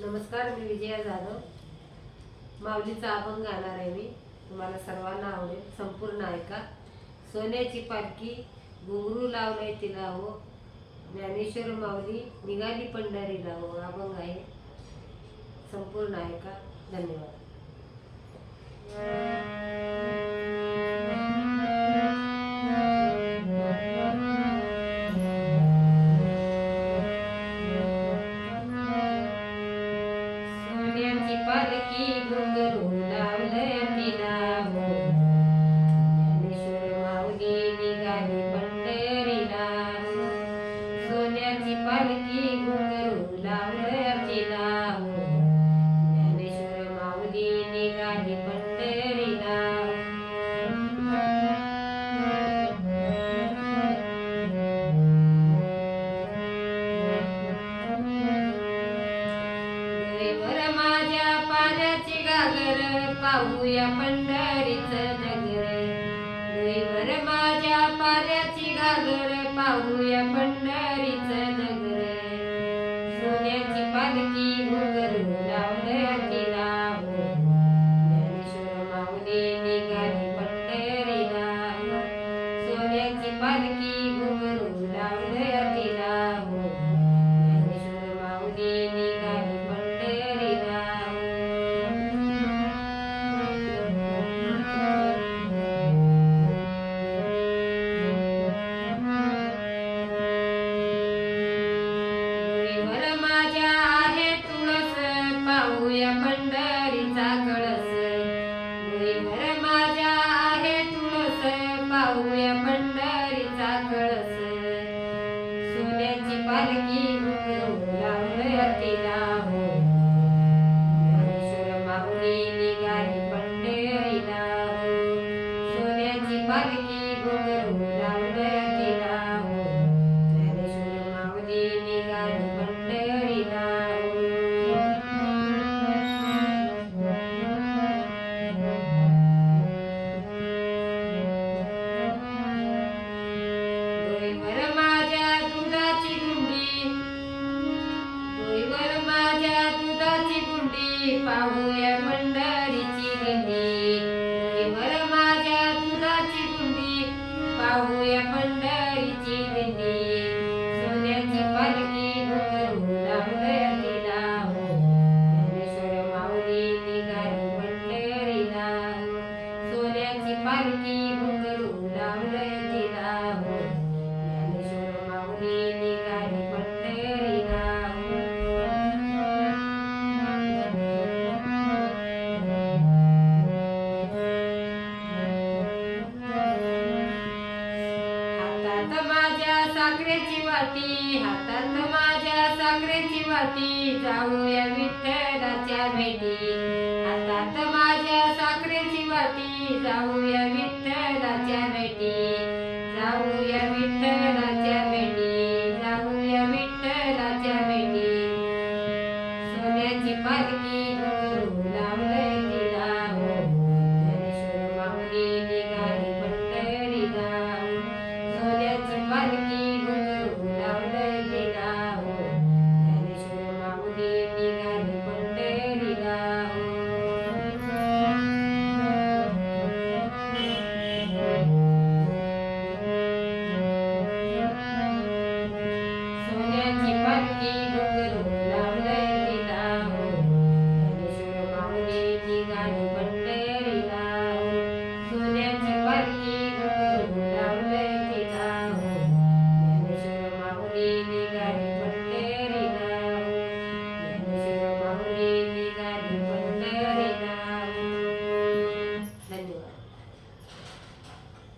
नमस्कार मी विजया जाधव. माऊलीचा अभंग गाणार आहे मी. तुम्हाला सर्वांना आवडेल. संपूर्ण ऐका. सोन्याची पालखी घुंगरू लावलंय तिला हो. ज्ञानेश्वर माऊली निघाली पंढरीला हो. अभंग आहे. संपूर्ण ऐका. धन्यवाद. सोन्याची पालखी घुंगरू लावलंय तिला सागर पाहूया पंढरीच नगर डोईवर माझ्या पाण्याची घागर पाहूया पंढरीच नगर सोन्याची पालखी सोन्याची पालखी घुंगरू लावलं तिला. पाहूया पंढरीची गंडी डोईवर माझ्या दुधाची कुंडी. पाहूया हातात माझ्या साखरेची वाटी हातात माझ्या साखरेची वाटी जाऊया विठ्ठलाच्या भेटी. हातात माझ्या साखरेची वाटी जाऊया विठ्ठलाच्या भेटी.